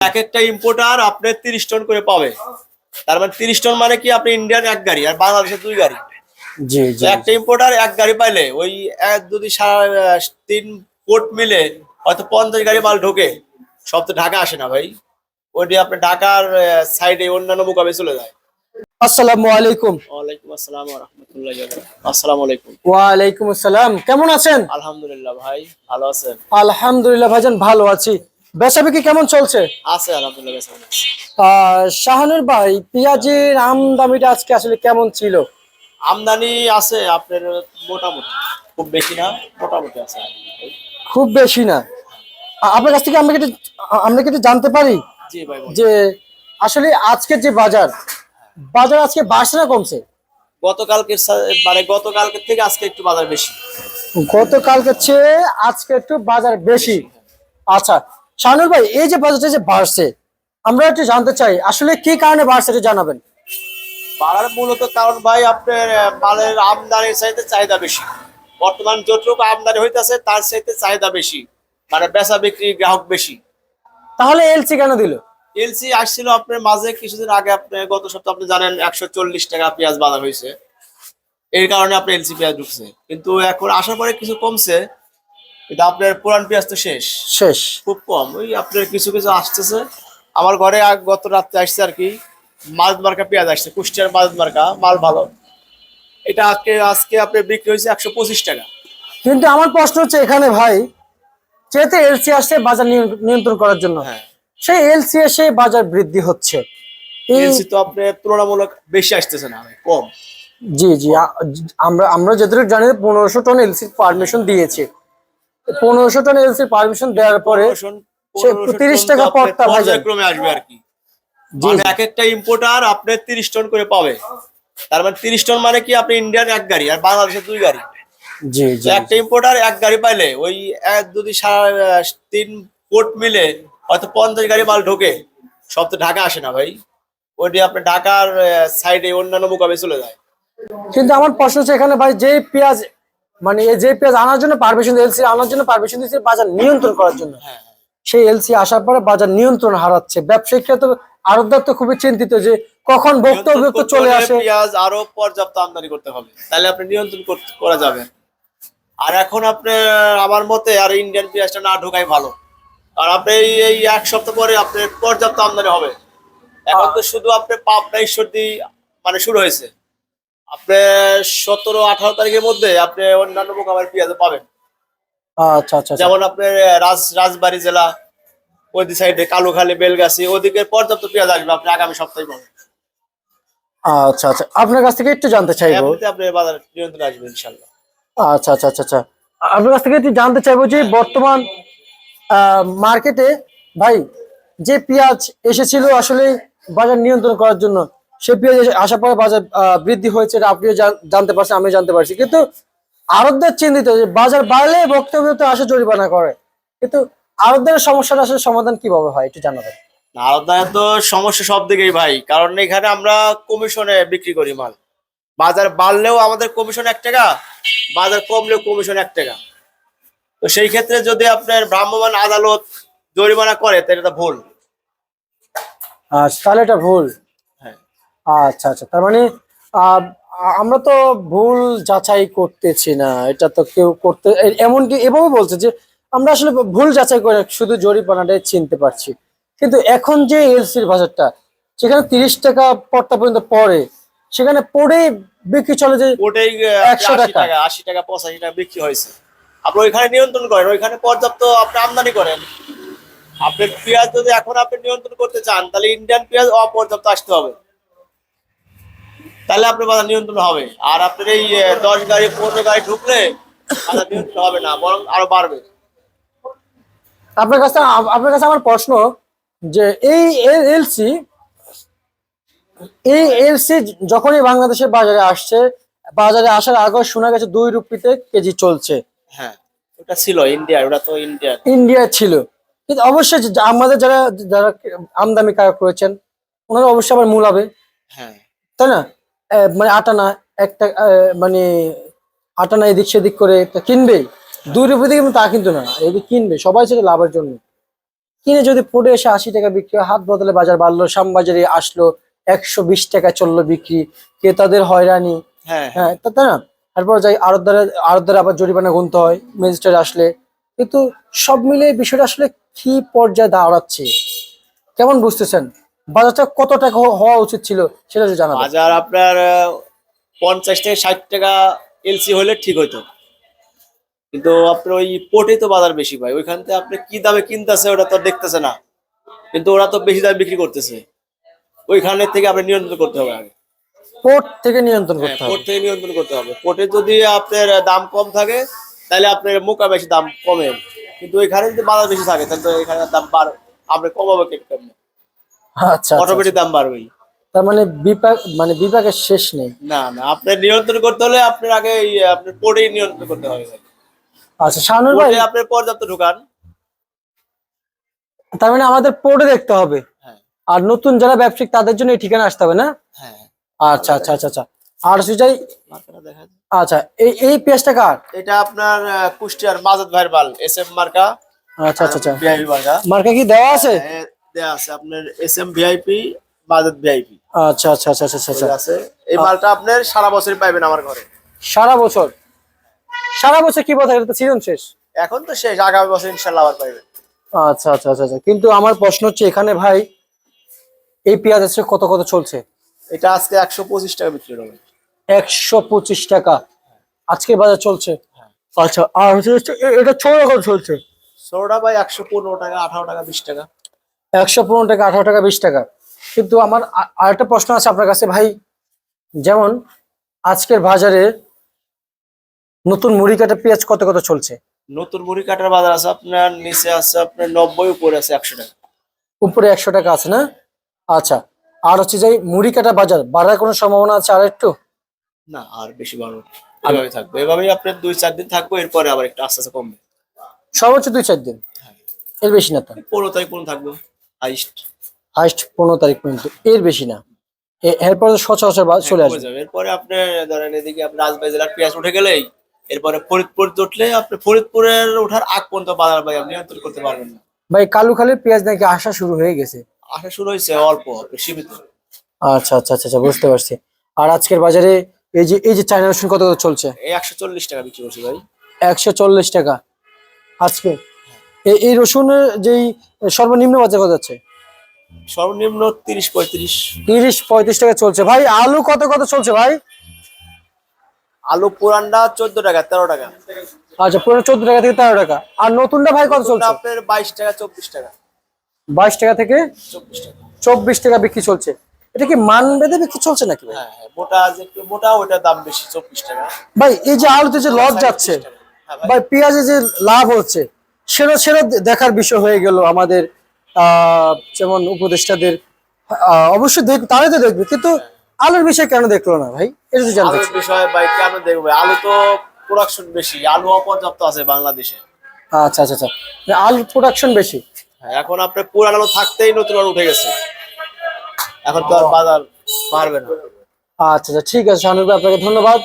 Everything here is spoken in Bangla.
এক একটা ইম্পোর্টার আপনি তিরিশ টন করে পাবে। তার মানে তিরিশ টন মানে কি? আপনি ইন্ডিয়ান এক গাড়ি আর বাংলাদেশের দুই গাড়ি। জি একটা ইম্পোর্টার এক গাড়ি পাইলে ওই এক যদি সারা তিন পোর্ট মিলে হয়তো পঞ্চাশ গাড়ি মাল ঢোকে। সব তো ঢাকা আসে না ভাই। ওইটি আপনি ঢাকার সাইডে অন্যান্য মোকাবে চলে যায়। আসসালামু আলাইকুম। ওয়ালাইকুম আসসালাম রহমতুল্লাহ আসসালামু আলাইকুম। আসসালাম। কেমন আছেন? আলহামদুলিল্লাহ ভাই ভালো আছেন। আলহামদুলিল্লাহ ভাইজান ভালো আছি। বেচা বিক্রি কেমন চলছে? আছে আলহামদুলিল্লাহ শাহানুর ভাই পেঁয়াজের আমদামিটা আজকে আসলে কেমন ছিল? আমদানি আছে আপনার মোটামুটি। খুব বেশি না মোটামুটি আছে। খুব বেশি না। আপনার কাছ থেকে আমরা কি আমরা কি জানতে পারি। যে আসলে আজকের যে বাজার বাজার আজকে বাড়ছে না কমছে? গতকালকে মানে গতকালকের থেকে আজকে একটু বাজার বেশি। গতকালকে চেয়ে আজকে একটু বাজার বেশি। আচ্ছা শাহানুর ভাই এই যে বাজারটা যে বাড়ছে আমরা একটু জানতে চাই আসলে কি কারণে বাড়ছে এটা জানাবেন? বাড়ার মূলত কারণ ভাই আপনার মালের আমদানির চাইতে চাহিদা বেশি। বর্তমান যতটুকু আমদানি হইতেছে তার চাইতে চাহিদা বেশি। মানে বেচা বিক্রি গ্রাহক বেশি। তাহলে এলসি কেন দিল? এলসি আসছিল আপনার মাঝে কিছুদিন আগে আপনি গত সপ্তাহে আপনি জানেন একশো চল্লিশ টাকা পেঁয়াজ বাজার হয়েছে এর কারণে আপনার এলসি পেঁয়াজ ঢুকছে। কিন্তু এখন আসার পরে কিছু কমছে। কিন্তু আপনার পুরান পেঁয়াজ তো শেষ। শেষ। খুব কম। ওই আপনার কিছু কিছু আসতেছে। আমার ঘরে গত রাত্রে আসছে আর কি মাছ মার্কা পেঁয়াজ আসছে কুষ্টিয়ার মাছ মার্কা মাল ভালো। এটা আজকে আজকে আপনার বিক্রি হয়েছে একশো পঁচিশ টাকা। কিন্তু আমার প্রশ্ন হচ্ছে এখানে ভাই যেহেতু এলসি আসছে বাজার নিয়ন্ত্রণ করার জন্য হ্যাঁ। সেই এলসি এসে বাজার বৃদ্ধি হচ্ছে। এলসি তো আপনার তুলনামূলক বেশি আসতেছে না কম। জি জি আমরা আমরা যতটুকু জানি পনেরোশো টন এলসি পারমিশন দিয়েছে। পনেরোশো টন এলসি পারমিশন দেওয়ার পরে পনেরোশো- সে পনেরোশো 30 টন টাকা যায়। পর্যায়ক্রমে আসবে আর কি। মানে। এক একটা ইম্পোর্টার আপনার তিরিশ টন করে পাবে। তার মানে তিরিশ টন মানে কি আপনি ইন্ডিয়ান এক গাড়ি আর বাংলাদেশের দুই গাড়ি। জি একটা ইম্পোর্টার এক গাড়ি পাইলে ওই এক যদি তিন পোর্ট মিলে হয়তো পঞ্চাশ গাড়ি মাল ঢোকে। সব তো ঢাকা আসে না ভাই। ওইটি আপনার ঢাকার সাইডে অন্যান্য মোকাবে চলে যায়। কিন্তু আমার প্রশ্ন হচ্ছে এখানে ভাই যে পেঁয়াজ মানে এই যে পেঁয়াজ আনার জন্য পারমিশন এলসি আনার জন্য পারমিশন দিয়েছে বাজার নিয়ন্ত্রণ করার জন্য। হ্যাঁ সেই এলসি আসার পরে বাজার নিয়ন্ত্রণ হারাচ্ছে। ব্যবসায়িকরা তো আরবদার তো খুবই চিন্তিত যে কখন বক্তব্য নিয়ন্ত্রণ চলে আসে। পেঁয়াজ আরও পর্যাপ্ত আমদানি করতে হবে। তাহলে আপনি নিয়ন্ত্রণ করা যাবে। আর এখন আপনি আমার মতে আর ইন্ডিয়ান পেঁয়াজটা না ঢোকাই ভালো। আর আপনি এই এই এক সপ্তাহ পরে আপনার পর্যাপ্ত আমদানি হবে। এখন তো শুধু আপনি পাবনা ঈশ্বরদী মানে শুরু হয়েছে। আপনি সতেরো আঠারো তারিখের মধ্যে আপনি অন্যান্য মোকাবের পেঁয়াজ পাবেন। আচ্ছা আচ্ছা আচ্ছা। যেমন আপনার রাজ রাজবাড়ী জেলা ওই সাইডে কালুখালী বেলগাছি ওদিকে পর্যাপ্ত পেঁয়াজ আসবে আপনি আগামী সপ্তাহে পাবেন। আচ্ছা আচ্ছা। আপনার কাছ থেকে একটু জানতে চাইব। এমনিতে আপনি বাজার নিয়ন্ত্রণে আসবে ইনশাল্লাহ আচ্ছা আচ্ছা আচ্ছা আচ্ছা। আপনার কাছ থেকে একটু জানতে চাইব যে বর্তমান মার্কেটে ভাই যে পেঁয়াজ এসেছিল আসলে বাজার নিয়ন্ত্রণ করার জন্য সে পেঁয়াজ আসার পরে বাজার বৃদ্ধি হয়েছে এটা আপনিও জানতে পারছেন আমি জানতে পারছি। কিন্তু আরবদের চিন্তিত যে বাজার বাড়লে বক্তব্য তো আসে জরিমানা করে। কিন্তু আরবদের সমস্যাটা আসলে সমাধান কীভাবে হয় একটু জানাবেন? আলাদা তো সমস্যা সব দিকেই ভাই কারণ এখানে আমরা কমিশনে বিক্রি করি মাল। বাজার বাড়লেও আমাদের কমিশন এক টাকা বাজার কমলেও কমিশন এক টাকা। তো সেই ক্ষেত্রে যদি আপনার ভ্রাম্যমাণ আদালত জরিমানা করে তাহলে এটা ভুল। আচ্ছা তাহলে এটা ভুল। আচ্ছা আচ্ছা। তার মানে আহ, আমরা তো ভুল যাচাই করতেছি না এটা তো কেউ করতে এমনকি এভাবে বলছে যে আমরা আসলে ভুল যাচাই করে শুধু জরিমানাটাই চিনতে পারছি। কিন্তু এখন যে এলসির বাজারটা সেখানে তিরিশ টাকা পড়তা পর্যন্ত পড়ে সেখানে পড়ে বিক্রি চলে যে ওটাই একশো। টাকা। আশি টাকা পঁচাশি টাকা বিক্রি হয়েছে। আপনি ওইখানে নিয়ন্ত্রণ করেন ওইখানে পর্যাপ্ত আপনি আমদানি করেন। আপনি পেঁয়াজ যদি এখন আপনি নিয়ন্ত্রণ করতে চান তাহলে ইন্ডিয়ান পেঁয়াজ অপর্যাপ্ত আসতে হবে। তাহলে আপনার বাজার নিয়ন্ত্রণ হবে। আর আপনার এই দশ গাড়ি পনেরো গাড়ি ঢুকলে নিয়ন্ত্রণ হবে না বরং আরও বাড়বে। আপনার কাছে আপনার কাছে আমার প্রশ্ন যে এই এলসি এই এলসি যখনই বাংলাদেশের বাজারে আসছে বাজারে আসার আগে শোনা গেছে দুই রুপিতে কেজি চলছে। হ্যাঁ ওটা ছিল ইন্ডিয়ার ওটা তো ইন্ডিয়ার। ইন্ডিয়া ছিল। কিন্তু অবশ্যই আমাদের যারা যারা আমদানি কারক রয়েছেন ওনারা অবশ্যই আবার মূলাবে। হ্যাঁ। তাই না? মানে আটানা একটা মানে আটানা এদিক সেদিক করে একটা কিনবে দুই রুপি থেকে তা কিন্তু না এদিক কিনবে সবাই সেটা লাভের জন্য। কিনে যদি পড়ে এসে আশি টাকা বিক্রি হয় হাত বদলে বাজার বাড়লো শ্যামবাজারে আসলো একশো বিশ টাকা চলল বিক্রি ক্রেতাদের হয়রানি। হ্যাঁ হ্যাঁ। তা তাই না। তারপর যাই আড়তদারে আড়তদারে আবার জরিমানা গুনতে হয় ম্যাজিস্ট্রেট আসলে। কিন্তু সব মিলে বিষয়টা আসলে কি পর্যায়ে দাঁড়াচ্ছে? কেমন বুঝতেছেন? বাজারটা কত টাকা হওয়া উচিত ছিল সেটা জানাবেন। বাজার আপনার পঞ্চাশ থেকে ষাট টাকা এলসি হলে ঠিক হইতো। কিন্তু আপনার ওই পোর্টেই তো বাজার বেশি পায় ওইখান থেকে আপনি কি দামে কিনতেছে ওটা তো দেখতেছে না। কিন্তু ওরা তো বেশি দামে বিক্রি করতেছে। ওইখানে থেকে আপনি নিয়ন্ত্রণ করতে হবে আগে। পোর্ট থেকে নিয়ন্ত্রণ করতে হবে। পোর্ট থেকে নিয়ন্ত্রণ করতে হবে। পোর্টে যদি আপনার দাম কম থাকে তাহলে আপনার মোকা বেশি দাম কমে। কিন্তু ওইখানে যদি বাজার বেশি থাকে তাহলে তো এখানে দাম বার আপনি কমাবে কেমন? আচ্ছা আচ্ছা, অটোমেটিক দাম বাড়বেই। তার মানে বিপাক মানে বিপাকের শেষ নেই। না না আপনার নিয়ন্ত্রণ করতে হলে আপনার আগে আপনার পোর্টেই নিয়ন্ত্রণ করতে হবে। আচ্ছা শাহানুর ভাই। পোর্টে আপনার পর্যাপ্ত ঢুকান। তার মানে আমাদের পোর্টে দেখতে হবে। হ্যাঁ। আর নতুন যারা ব্যবসায়িক তাদের জন্য এই ঠিকানা আসতে হবে না? হ্যাঁ। আচ্ছা আচ্ছা আচ্ছা আচ্ছা। আর সুজাই আচ্ছা এই এই পেঁয়াজটা কার? এটা আপনার কুষ্টিয়ার মাজাদ ভাইয়ের বাল এস এম মার্কা। আচ্ছা আচ্ছা আচ্ছা। মার্কা। মার্কা কি দেওয়া আছে? হ্যাঁ, দেয়া আছে আপনার এস এম ভিআইপি মাজত ভিআইপি আচ্ছা আচ্ছা আচ্ছা আচ্ছা আচ্ছা। আছে। এই মালটা আপনার সারা বছরই পাইবেন আমার ঘরে। সারা বছর? সারা বছর কি কথা এটা তো সিজন শেষ। এখন তো শেষ আগামী বছর ইনশাল্লাহ আবার পাইবেন। আচ্ছা আচ্ছা আচ্ছা আচ্ছা। কিন্তু আমার প্রশ্ন হচ্ছে এখানে ভাই এই পেঁয়াজ আছে কত কত চলছে? এটা আজকে একশো পঁচিশ টাকা বিক্রি হবে একশো পঁচিশ টাকা। আজকে বাজার চলছে? আচ্ছা আর হচ্ছে এটা ছ কত চলছে? ষোলোটা ভাই একশো পনেরো টাকা আঠারো টাকা বিশ টাকা। একশো পনেরো টাকা আঠারো টাকা বিশ টাকা। কিন্তু আমার আরেকটা প্রশ্ন আছে আপনার কাছে ভাই। যেমন আজকের বাজারে নতুন মুড়ি কাটা পেঁয়াজ কত কত চলছে? নতুন মুড়ি কাটার বাজার আছে আপনার নিচে আছে আপনার নব্বই উপরে আছে একশো টাকা। উপরে একশো টাকা আছে না? আচ্ছা আর হচ্ছে যে মুড়ি কাটা বাজার বাড়ার কোনো সম্ভাবনা আছে আর একটু? না আর বেশি বাড়বে এভাবে থাকবে। এভাবেই আপনার দুই চার দিন থাকব এরপরে আবার একটু আস্তে আস্তে কমবে। সর্বোচ্চ দুই চার দিন? হ্যাঁ। এর বেশি না তো? পনেরো তারিখ পর্যন্ত থাকব। হাইস্ট। হাইস্ট পনেরো তারিখ পর্যন্ত। এর বেশি না। এরপরে সচরাচর চলে আসবে। যাবে। এরপরে আপনি ধরেন এদিকে আপনার রাজবাড়ি জেলার পেঁয়াজ উঠে গেলেই এরপরে ফরিদপুর উঠলে আপনি ফরিদপুরের ওঠার আগ পর্যন্ত বাজার ভাই আপনি নিয়ন্ত্রণ করতে পারবেন না। ভাই কালুখালির পেঁয়াজ নাকি আসা শুরু হয়ে গেছে? আসা শুরু হয়েছে অল্প সীমিত। আচ্ছা আচ্ছা আচ্ছা আচ্ছা, বুঝতে পারছি। আর আজকের বাজারে এই যে এই যে চায়না রসুন কত কত চলছে? এই একশো চল্লিশ টাকা বিক্রি করছি ভাই। একশো চল্লিশ টাকা। আজকে এই- এই রসুনের যেই সর্বনিম্ন বাজার কত যাচ্ছে? সর্বনিম্ন তিরিশ পঁয়ত্রিশ। তিরিশ পঁয়ত্রিশ টাকা চলছে। ভাই আলু কত কত চলছে ভাই? আলু পুরানটা চোদ্দ টাকা তেরো টাকা। আচ্ছা পুরো চোদ্দ টাকা থেকে তেরো টাকা। আর নতুনটা ভাই কত চলছে? আপনার বাইশ টাকা চব্বিশ টাকা। বাইশ টাকা থেকে চব্বিশ টাকা। চব্বিশ টাকা বিক্রি চলছে। এটা কি মান বেঁধে বিক্রি চলছে নাকি ভাই? হ্যাঁ হ্যাঁ মোটা একটু মোটা ওইটার দাম বেশি চব্বিশ টাকা। ভাই এই যে আলুতে যে লস যাচ্ছে হ্যাঁ ভাই পেঁয়াজে যে লাভ হচ্ছে সেটা সেটা দেখার বিষয় হয়ে গেল আমাদের আহ, যেমন উপদেষ্টাদের। অবশ্যই দেখ তারা তো দেখবে কিন্তু আলুর বিষয় কেন দেখল না ভাই? এটা তো জানতে। বিষয়ে ভাই কেন দেখবে? আলু তো প্রোডাকশন বেশি আলু অপর্যাপ্ত আছে বাংলাদেশে। আচ্ছা আচ্ছা আচ্ছা। আলুর প্রোডাকশন বেশি? হ্যাঁ, এখন আপনার পুরান আলু থাকতেই নতুন আলু উঠে গেছে। এখন তো আর বাজার বাড়বে না। আচ্ছা আচ্ছা ঠিক আছে শাহানুর আপনাকে ধন্যবাদ।